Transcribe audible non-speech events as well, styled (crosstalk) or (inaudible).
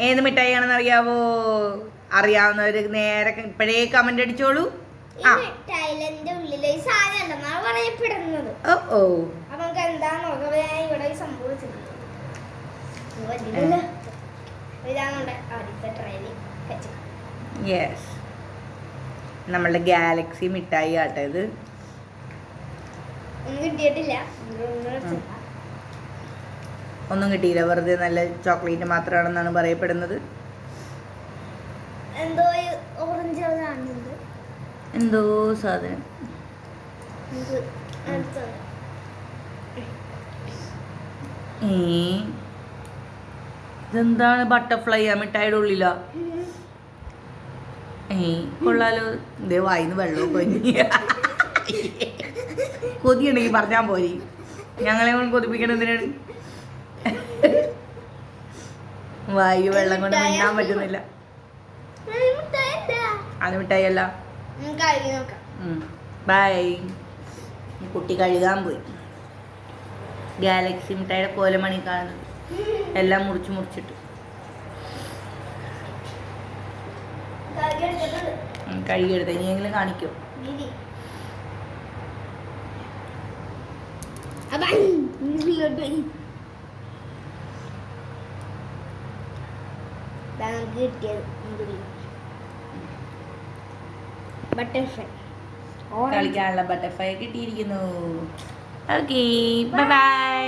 ഏത് മിഠായിയാണെന്ന് അറിയാവോ? അറിയാവുന്നവര് നേരെ ഇപ്പോഴേ കമന്റ് അടിച്ചോളൂ. നമ്മളുടെ ഗാലക്സി മിഠായി ആട്ടെ ഇത്. ഒന്നും കിട്ടിയില്ല. വെറുതെ നല്ല ചോക്ലേറ്റ് മാത്രമാണെന്നാണ് പറയപ്പെടുന്നത്. എന്തോ ഓറഞ്ച് എന്തോ സാധനം. ഇതെന്താണ് ബട്ടർഫ്ലൈ ആ മിഠായിയുടെ ഉള്ളില? ഏ കൊള്ളാലോ. ഇതേ വായിന്ന് വെള്ളമൊക്കെ വന്നി (laughs) കൊതിയുണ്ടെങ്കിൽ പറഞ്ഞാൽ പോരി. ഞങ്ങളെ കൊണ്ട് കൊതിപ്പിക്കണം എന്തിനാണ്? വായു വെള്ളം കൊണ്ട് മിണ്ടാൻ പറ്റുന്നില്ല. അത് മിഠായി അല്ല ബൈ കുട്ടി കഴുകാൻ പോയി. ഗാലക്സി മിഠായിയുടെ കോലമണി കാണുന്നത്. എല്ലാം മുറിച്ച് മുറിച്ചിട്ട്. കഴുകിയെടുത്ത് ഇനിയെങ്കിലും കാണിക്കോ? നമുക്ക് കിട്ടിയത് ബട്ടർഫ്ലൈ കളിക്കാനുള്ള ബട്ടർഫ്ലൈ കിട്ടിയിരിക്കുന്നു ഓക്കെ ബൈ ബൈ